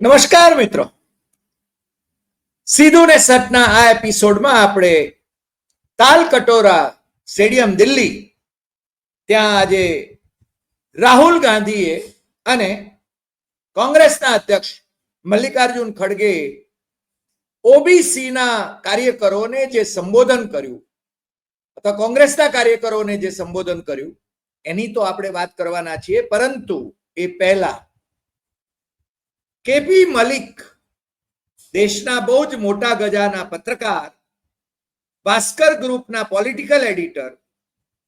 નમસ્કાર મિત્રો. સીધું ને સટના આ એપિસોડમાં આપણે તાલ કટોરા સ્ટેડિયમ દિલ્હી, ત્યાં આજે રાહુલ ગાંધીએ અને કોંગ્રેસના અધ્યક્ષ મલ્લિકાર્જુન ખડગે ઓબીસીના કાર્યકરોને જે સંબોધન કર્યું, અથવા કોંગ્રેસના કાર્યકરોને જે સંબોધન કર્યું, એની તો આપણે વાત કરવાના છીએ, પરંતુ એ પહેલા કેપી મલિક દેશના બહુ જ મોટા ગજાના પત્રકાર, ભાસ્કર ગ્રુપના પોલિટિકલ એડિટર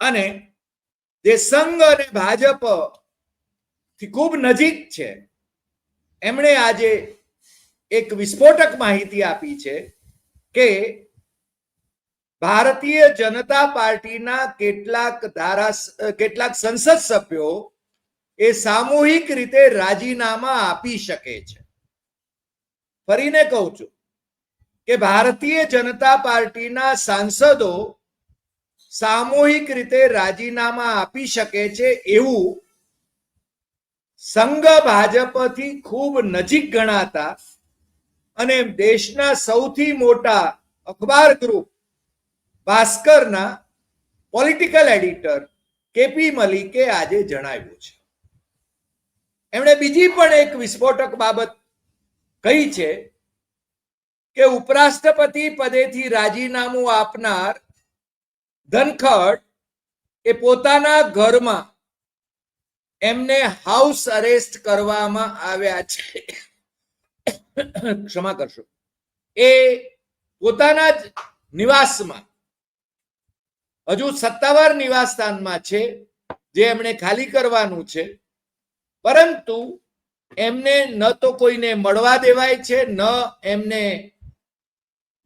અને જે સંઘ અને ભાજપથી ખૂબ નજીક છે. એમણે આજે એક વિસ્ફોટક માહિતી આપી છે કે ભારતીય જનતા પાર્ટીના કેટલાક ધારા કેટલાક સંસદ સભ્યો એ સામૂહિક રીતે રાજીનામા આપી શકે છે. ફરીને કહું છું કે ભારતીય જનતા પાર્ટીના સાંસદો સામૂહિક રીતે રાજીનામા આપી શકે છે એવું સંઘ ભાજપથી ખૂબ નજીક ગણાતા અને દેશના સૌથી મોટા અખબાર ગ્રુપ ભાસ્કરના પોલિટિકલ એડિટર કેપી મલિકે આજે જણાવ્યું છે. એમણે બીજી પણ એક વિસ્ફોટક બાબત કહી છે કે ઉપરાષ્ટ્રપતિ પદેથી રાજીનામું આપનાર ધનખડ એ પોતાના ઘરમાં એમને હાઉસ અરેસ્ટ કરવામાં આવ્યા છે. ક્ષમા કરશો. એ પોતાના જ નિવાસમાં, હજુ સત્તાવાર નિવાસ સ્થાનમાં છે, જે એમણે ખાલી કરવાનું છે. પરંતુ એમને ન તો કોઈને મળવા દેવાય છે, ન એમને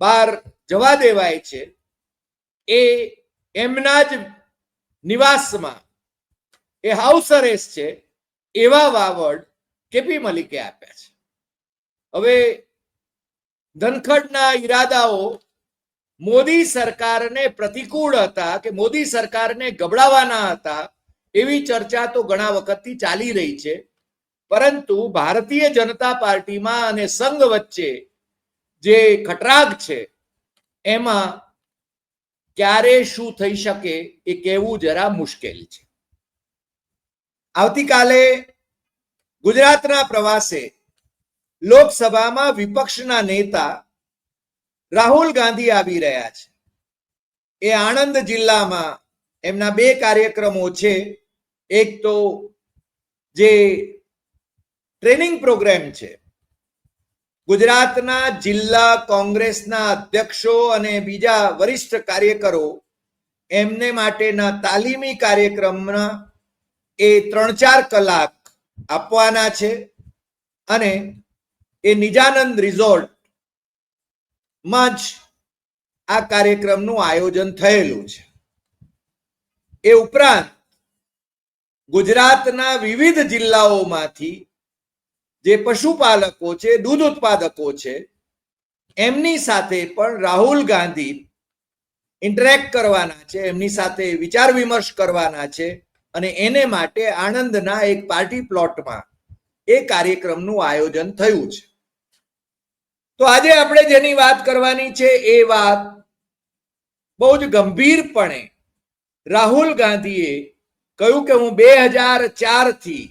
બહાર જવા દેવાય છે. એ એમના જ નિવાસમાં, એ હાઉસ અરેસ્ટ છે, એવા વાવડ કેપી મલિકે આપ્યા છે. હવે ધનખડના ઈરાદાઓ મોદી સરકારને પ્રતિકૂળ હતા કે મોદી સરકારને ગબડાવાના હતા એવી ચર્ચા તો ઘણા વખતથી ચાલી રહી છે. પરંતુ ભારતીય જનતા પાર્ટીમાં અને સંઘ વચ્ચે જે ખટરાગ છે, એમાં ક્યારે શું થઈ શકે એ કહેવું જરા મુશ્કેલ છે. આવતીકાલે ગુજરાતના પ્રવાસે લોકસભામાં વિપક્ષના નેતા રાહુલ ગાંધી આવી રહ્યા છે. એ આણંદ જિલ્લામાં એમના બે કાર્યક્રમો છે. એક તો જે ટ્રેનિંગ પ્રોગ્રામ છે, ગુજરાતના જિલ્લા કોંગ્રેસના અધ્યક્ષો અને બીજા વરિષ્ઠ કાર્યકરો, એમને માટેના તાલીમી કાર્યક્રમના એ ત્રણ ચાર કલાક આપવાના છે અને એ નિજાનંદ રિઝોર્ટમાં જ આ કાર્યક્રમનું આયોજન થયેલું છે. એ ઉપરાંત ગુજરાતના વિવિધ જિલ્લાઓમાંથી જે પશુપાલકો છે, દૂધ ઉત્પાદકો છે, એમની સાથે પણ રાહુલ ગાંધી ઇન્ટરેક્ટ કરવાના છે, એમની સાથે વિચાર વિમર્શ કરવાના છે અને એને માટે આણંદના એક પાર્ટી પ્લોટમાં એ કાર્યક્રમનું આયોજન થયું છે. તો આજે આપણે જેની વાત કરવાની છે, એ વાત બહુ જ ગંભીરપણે રાહુલ ગાંધીએ કહ્યું કે હું બે હજાર ચારથી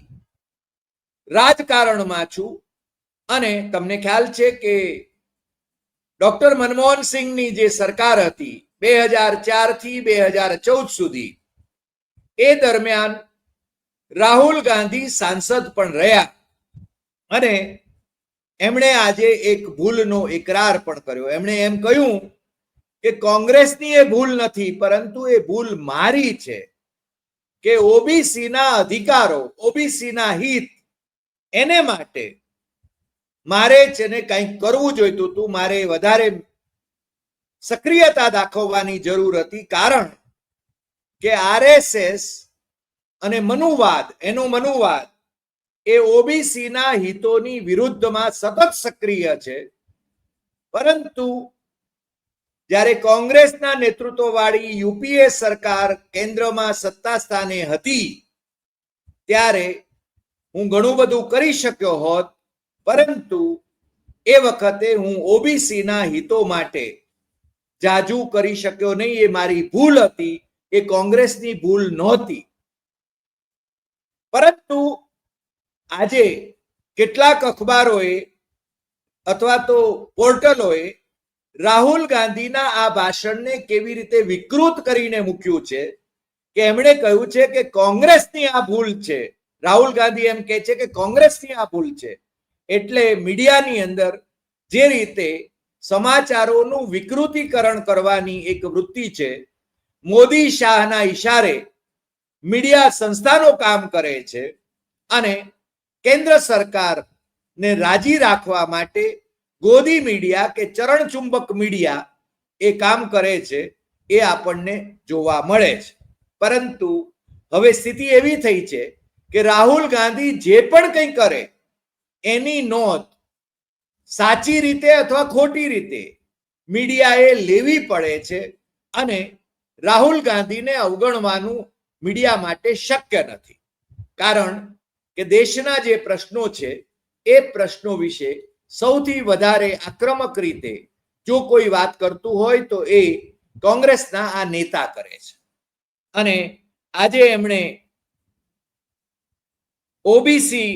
રાજકારણમાં છું અને તમને ખ્યાલ છે કે ડોક્ટર મનમોહન સિંહની જે સરકાર હતી બે હજાર ચારથી બે હજાર ચૌદ સુધી, એ દરમિયાન રાહુલ ગાંધી સાંસદ પણ રહ્યા અને એમણે આજે એક ભૂલનો એકરાર પણ કર્યો. એમણે એમ કહ્યું કે કોંગ્રેસની એ ભૂલ નથી, પરંતુ એ ભૂલ મારી છે. કે ઓબીસીના અધિકારો ઓબીસીના હિત, એને માટે મારે છે ને કંઈક કરવું જોઈતું હતું મારે વધારે સક્રિયતા દાખવવાની જરૂર હતી. કારણ કે આરએસએસ અને મનુવાદ, એનો મનુવાદ એ ઓબીસીના હિતોની વિરુદ્ધમાં સતત સક્રિય છે. પરંતુ જ્યારે કોંગ્રેસના નેતૃત્વવાળી યુપીએ સરકાર કેન્દ્રમાં સત્તા સ્થાને હતી, ત્યારે હું ઘણું બધું કરી શક્યો હોત, પરંતુ એ વખતે હું ઓબીસીના હિતો માટે જાજુ કરી શક્યો નહીં, એ મારી ભૂલ હતી, એ કોંગ્રેસની ભૂલ નહોતી. પરંતુ આજે કેટલાક અખબારોએ અથવા તો પોર્ટલોએ રાહુલ ગાંધીના આ ભાષણને કેવી રીતે વિકૃત કરીને મૂક્યું છે? કે એમણે કહ્યું છે કે કોંગ્રેસની આ ભૂલ છે. રાહુલ ગાંધી એમ કહે છે કે કોંગ્રેસની આ ભૂલ છે. એટલે મીડિયાની અંદર જે રીતે સમાચારોનું વિકૃતિકરણ કરવાની એક વૃત્તિ છે, મોદી શાહના ઈશારે મીડિયા સંસ્થાનો કામ કરે છે અને કેન્દ્ર સરકારને રાજી રાખવા માટે ગોદી મીડિયા કે ચરણ ચુંબક મીડિયા એ કામ કરે છે, એ આપણને જોવા મળે છે. પરંતુ હવે સ્થિતિ એવી થઈ છે કે રાહુલ ગાંધી જે પણ કંઈ કરે, એની નોંધ સાચી રીતે અથવા ખોટી રીતે મીડિયાએ લેવી પડે છે અને રાહુલ ગાંધીને અવગણવાનું મીડિયા માટે શક્ય નથી. કારણ કે દેશના જે પ્રશ્નો છે, એ પ્રશ્નો વિશે સૌથી વધારે આક્રમક રીતે જો કોઈ વાત કરતું હોય તો એ કોંગ્રેસના આ નેતા કરે છે. અને આજે એમણે ઓબીસી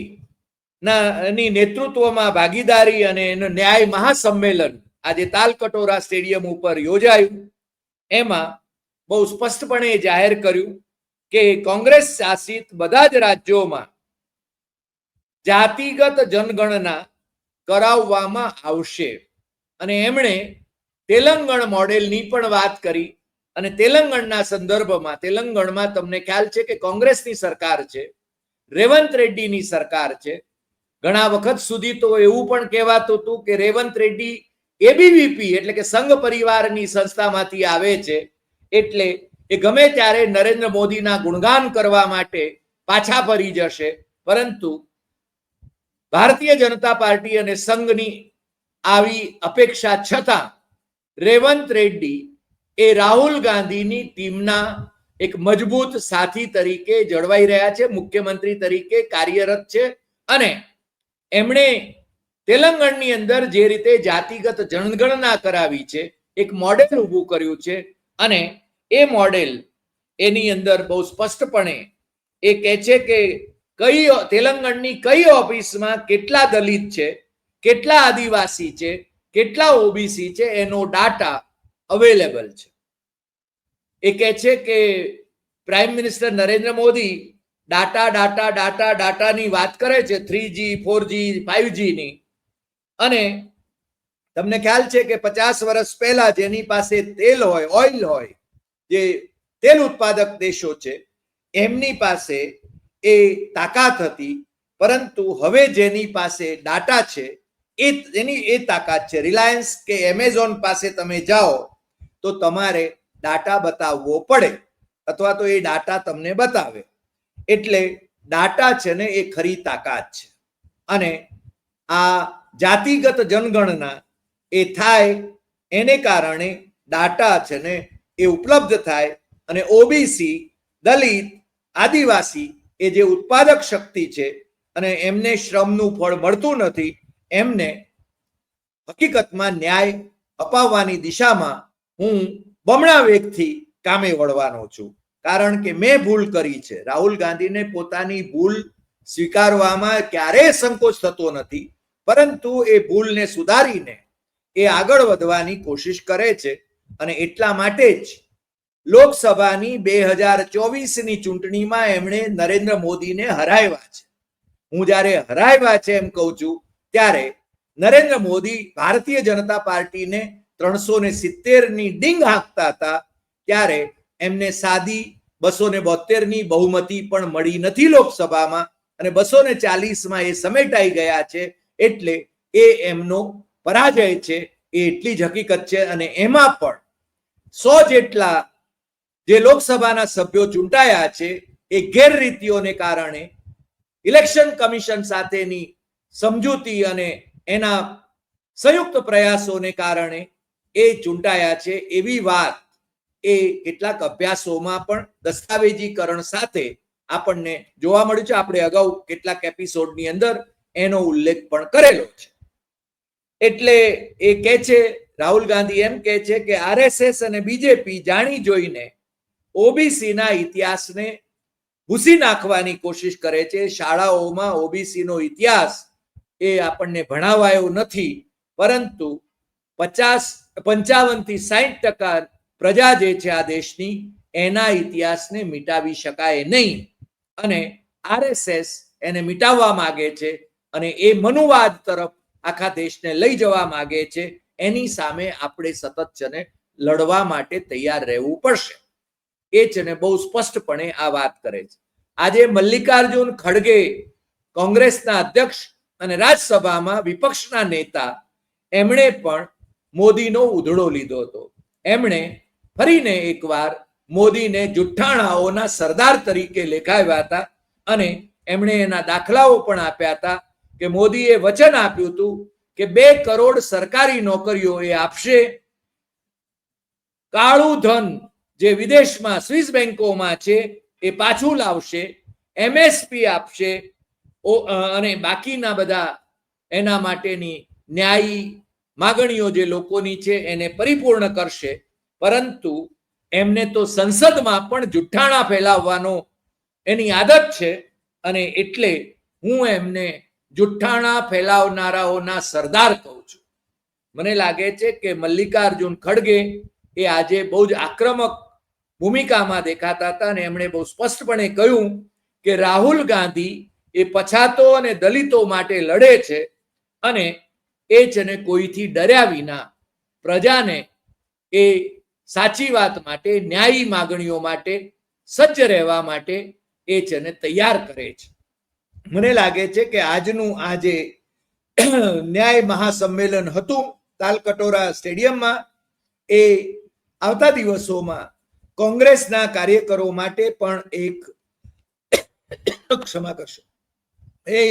ના નેતૃત્વમાં ભાગીદારી અને એનું ન્યાય મહાસંમેલન આજે તાલકટોરા સ્ટેડિયમ ઉપર યોજાયું. એમાં બહુ સ્પષ્ટપણે જાહેર કર્યું કે કોંગ્રેસ શાસિત બધા જ રાજ્યોમાં જાતિગત જનગણના કરાવવામાં આવશે. અને એમણે તેલંગણ મોડેલની પણ વાત કરી. અને તેલંગણના સંદર્ભમાં, તેલંગણમાં તમને ખ્યાલ છે કે કોંગ્રેસની સરકાર છે, રેવંત રેડ્ડીની સરકાર છે. ઘણા વખત સુધી તો એવું પણ કહેવાતું હતું કે રેવંત રેડ્ડી એબીવીપી એટલે કે સંઘ પરિવારની સંસ્થામાંથી આવે છે. એટલે એ ગમે ત્યારે નરેન્દ્ર મોદીના ગુણગાન કરવા માટે પાછા ફરી જશે. પરંતુ ભારતીય જનતા પાર્ટી અને સંઘની આવી અપેક્ષા છતાં રેવંત રેડ્ડી એ રાહુલ ગાંધીની ટીમના એક મજબૂત સાથી તરીકે જળવાઈ રહ્યા છે, મુખ્યમંત્રી તરીકે કાર્યરત છે અને એમણે તેલંગણની અંદર જે રીતે જાતિગત જનગણના કરાવી છે, એક મોડેલ ઊભું કર્યું છે અને એ મોડેલ એની અંદર બહુ સ્પષ્ટપણે એ કહે છે કે કઈ તેલંગણની કઈ ઓફિસમાં કેટલા દલિત છે, કેટલા આદિવાસી છે, કેટલા ઓબીસી છે, એનો ડાટા અવેલેબલ છે. એ કહે છે કે prime minister Narendra Modi data data data ડાટાની વાત કરે છે three G four G five જીની અને તમને ખ્યાલ છે કે પચાસ વર્ષ પહેલા જેની પાસે તેલ હોય ઓઇલ હોય, જે તેલ ઉત્પાદક દેશો છે, એમની પાસે એ તાકાત હતી, પરંતુ હવે જેની પાસે ડાટા છે, એ એની એ તાકાત છે. રિલાયન્સ કે એમેઝોન પાસે તમે જાઓ, તો તમારે ડાટા બતાવવો પડે, અથવા તો એ ડાટા તમને બતાવે. એટલે ડાટા છે ને એ ખરી તાકાત છે. અને આ જાતિગત જનગણના એ થાય, એને કારણે ડાટા છે ને એ ઉપલબ્ધ થાય, અને ઓબીસી દલિત, આદિવાસી એ જે ઉત્પાદક શક્તિ છે અને એમને શ્રમનું ફળ મળતું નથી, એમને હકીકતમાં ન્યાય અપાવવાની દિશામાં હું બમણા વેગથી કામે વળવાનો છું. કારણ કે મેં ભૂલ કરી છે. રાહુલ ગાંધીને પોતાની ભૂલ સ્વીકારવામાં ક્યારેય સંકોચ થતો નથી, પરંતુ એ ભૂલને સુધારીને એ આગળ વધવાની કોશિશ કરે છે અને એટલા માટે જ લોકસભાની બે હજાર ચોવીસની ચૂંટણીમાં એમણે નરેન્દ્ર મોદીને હરાવ્યા છે. હું જ્યારે હરાવ્યા છે એમ કહું છું, ત્યારે નરેન્દ્ર મોદી ભારતીય જનતા પાર્ટીને ત્રણસો ને સિત્તેરની ડીંગ હાંકતા હતા, ત્યારે એમને સાદી બસો ને બોતેરની બહુમતી પણ મળી નથી લોકસભામાં અને બસો ને ચાલીસમાં એ સમેટાઈ ગયા છે એટલે એ એમનો પરાજય છે, એ એટલી જ હકીકત છે અને એમાં પણ સો જેટલા જે લોકસભાના સભ્યો ચૂંટાયા છે, એ ગેરરીતિઓને કારણે ઇલેક્શન કમિશન સાથેની સમજૂતી અને એના સંયુક્ત પ્રયાસોને કારણે એ ચૂંટાયા છે. એવી વાત એ કેટલાક અભ્યાસોમાં પણ દસ્તાવેજીકરણ સાથે આપણને જોવા મળ્યું છે. આપણે અગાઉ કેટલાક એપિસોડની અંદર એનો ઉલ્લેખ પણ કરેલો છે. એટલે એ કહે છે, રાહુલ ગાંધી એમ કહે છે કે આરએસએસ અને બીજેપી જાણી જોઈને ઓબીસી ના ઇતિહાસને ભૂસી નાખવાની કોશિશ કરે છે. શાળાઓમાં ઓબીસીનો ઇતિહાસ એ આપણને ભણાવાયો નથી. પરંતુ પચાસ પંચાવનથી સાહીઠ ટકા પ્રજા જે છે આ દેશની, એના ઇતિહાસને મિટાવી શકાય નહીં. અને આરએસએસ એને મિટાવવા માગે છે અને એ મનુવાદ તરફ આખા દેશને લઈ જવા માગે છે. એની સામે આપણે સતત જને લડવા માટે તૈયાર રહેવું પડશે. એ છે ને બહુ સ્પષ્ટપણે આ વાત કરે છે. આજે મલ્લિકાર્જુન ખડગે કોંગ્રેસના અધ્યક્ષ અને રાજ્યસભામાં વિપક્ષના નેતા એમણે પણ મોદીનો ઉધડો લીધો હતો. એમણે ફરીને એકવાર મોદીને જુઠ્ઠાણાઓના સરદાર તરીકે લેખાવ્યા હતા અને એમણે એના દાખલાઓ પણ આપ્યા હતા કે મોદીએ વચન આપ્યું હતું કે બે કરોડ સરકારી નોકરીઓ એ આપશે. કાળું ધન જે વિદેશમાં, સ્વિસ બેંકોમાં છે, એ પાછું લાવશે, એમએસપી આપશે અને બાકીના બધા એના માટેની ન્યાયી માગણીઓ જે લોકોની છે એને પરિપૂર્ણ કરશે. પરંતુ એમને તો સંસદમાં પણ જુઠ્ઠાણા ફેલાવવાનો એની આદત છે અને એટલે હું એમને જુઠ્ઠાણા ફેલાવનારાઓના સરદાર કહું છું. મને લાગે છે કે મલ્લિકાર્જુન ખડગે એ આજે બહુ જ આક્રમક ભૂમિકામાં દેખાતા હતા અને એમણે બહુ સ્પષ્ટપણે કહ્યું કે રાહુલ ગાંધી એ પછાતો અને દલિતો માટે લડે છે અને એ છે ને કોઈથી ડર્યા વિના પ્રજાને એ સાચી વાત માટે, ન્યાયી માગણીઓ માટે, સજ્જ રહેવા માટે એ છે ને તૈયાર કરે છે. મને લાગે છે કે આજનું આ જે ન્યાય મહાસંમેલન હતું તાલકટોરા સ્ટેડિયમમાં, એ આવતા દિવસોમાં કોંગ્રેસના કાર્યકરો માટે પણ એક ક્ષમા કરશો. એ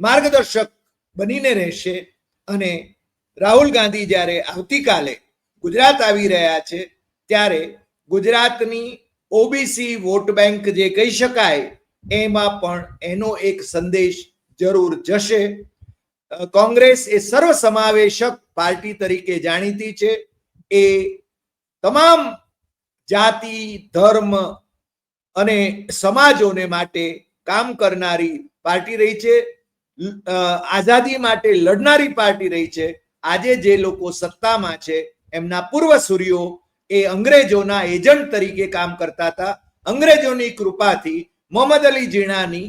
માર્ગદર્શક બનીને રહેશે અને રાહુલ ગાંધી જ્યારે આવતીકાલે ગુજરાત આવી રહ્યા છે, ત્યારે ગુજરાતની ઓબીસી વોટ બેંક જે કહી શકાય, એમાં પણ એનો એક સંદેશ જરૂર જશે. કોંગ્રેસ એ સર્વસમાવેશક પાર્ટી તરીકે જાણીતી છે. એ તમામ જાતિ, ધર્મ અને સમાજોને માટે કામ કરનારી પાર્ટી રહી છે. આઝાદી માટે લડનારી પાર્ટી રહી છે. આજે જે લોકો સત્તામાં છે, એમના પૂર્વસૂરીઓ એ અંગ્રેજોના એજન્ટ તરીકે કામ કરતા હતા. અંગ્રેજોની કૃપાથી મોહમ્મદ અલી જીણાની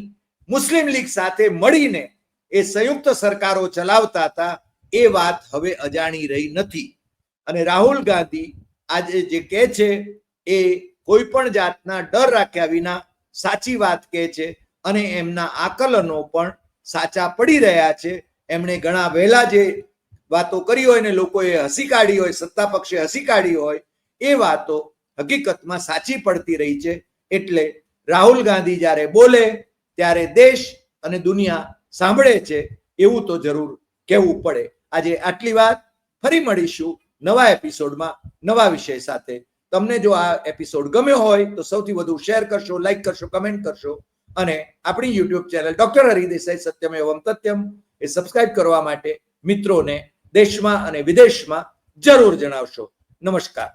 મુસ્લિમ લીગ સાથે મળીને એ સંયુક્ત સરકારો ચલાવતા હતા. એ વાત હવે અજાણી રહી નથી. અને રાહુલ ગાંધી આજે જે કહે છે એ કોઈ પણ જાતના ડર રાખ્યા વિના સાચી વાત કહે છે અને એમના આકલનો પણ સાચા પડી રહ્યા છે. એમણે ઘણા વહેલા જે વાતો કરી હોય ને લોકોએ હસી કાઢી હોય, સત્તા પક્ષે હસી કાઢી હોય, એ વાતો હકીકતમાં સાચી પડતી રહી છે. એટલે રાહુલ ગાંધી જ્યારે બોલે ત્યારે દેશ અને દુનિયા સાંભળે છે એવું તો જરૂર કહેવું પડે. આજે આટલી વાત ફરી મળીશું નવા એપિસોડમાં નવા વિષય સાથે. તમને જો આ એપિસોડ ગમ્યો હોય, તો સૌથી વધુ શેર કરશો લાઈક કરશો કમેન્ટ કરશો અને આપણી યુટ્યુબ ચેનલ ડોક્ટર હરિદેસાઈ સત્યમ એવમ તથ્યમ એ સબસ્ક્રાઇબ કરવા માટે મિત્રોને દેશમાં અને વિદેશમાં જરૂર જણાવશો. નમસ્કાર.